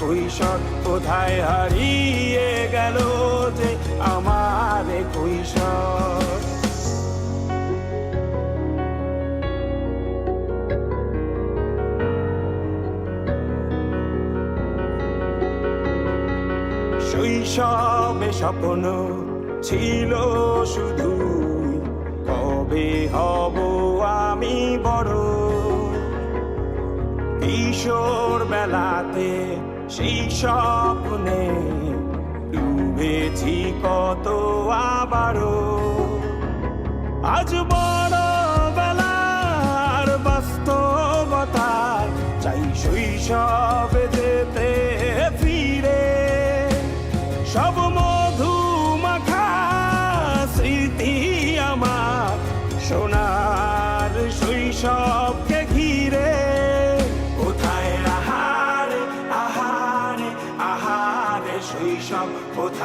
কৈশোর, কোথায় হারিয়ে গেল যে আমারে কৈশোর? শৈশবে স্বপ্ন ছিল শুধু, কবে হব আমি বড়? কিশোর বেলাতে সেই স্বপ্নে ডুবেছি কত আবারও। আজ বড় বেলার বাস্তবতার চাই শৈশবে